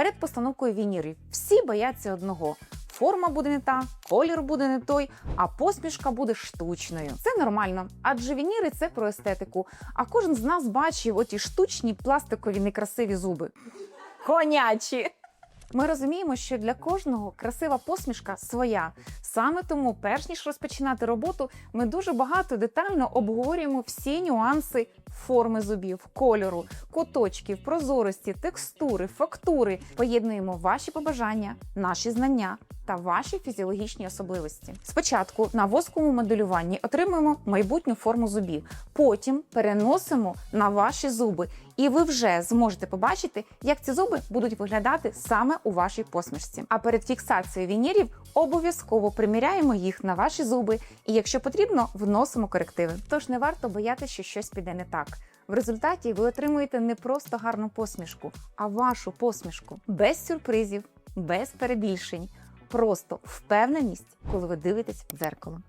Перед постановкою вінірів всі бояться одного. Форма буде не та, колір буде не той, а посмішка буде штучною. Це нормально, адже вініри це про естетику. А кожен з нас бачив оті штучні пластикові некрасиві зуби. Конячі! Ми розуміємо, що для кожного красива посмішка своя. Саме тому, перш ніж розпочинати роботу, ми дуже багато детально обговорюємо всі нюанси форми зубів, кольору, куточків, прозорості, текстури, фактури. Поєднуємо ваші побажання, наші знання та ваші фізіологічні особливості. Спочатку на восковому моделюванні отримуємо майбутню форму зубів, потім переносимо на ваші зуби, і ви вже зможете побачити, як ці зуби будуть виглядати саме у вашій посмішці. А перед фіксацією вінірів обов'язково приміряємо їх на ваші зуби, і якщо потрібно, вносимо корективи. Тож не варто боятися, що щось піде не так. В результаті ви отримуєте не просто гарну посмішку, а вашу посмішку без сюрпризів, без перебільшень. Просто впевненість, коли ви дивитесь в дзеркало.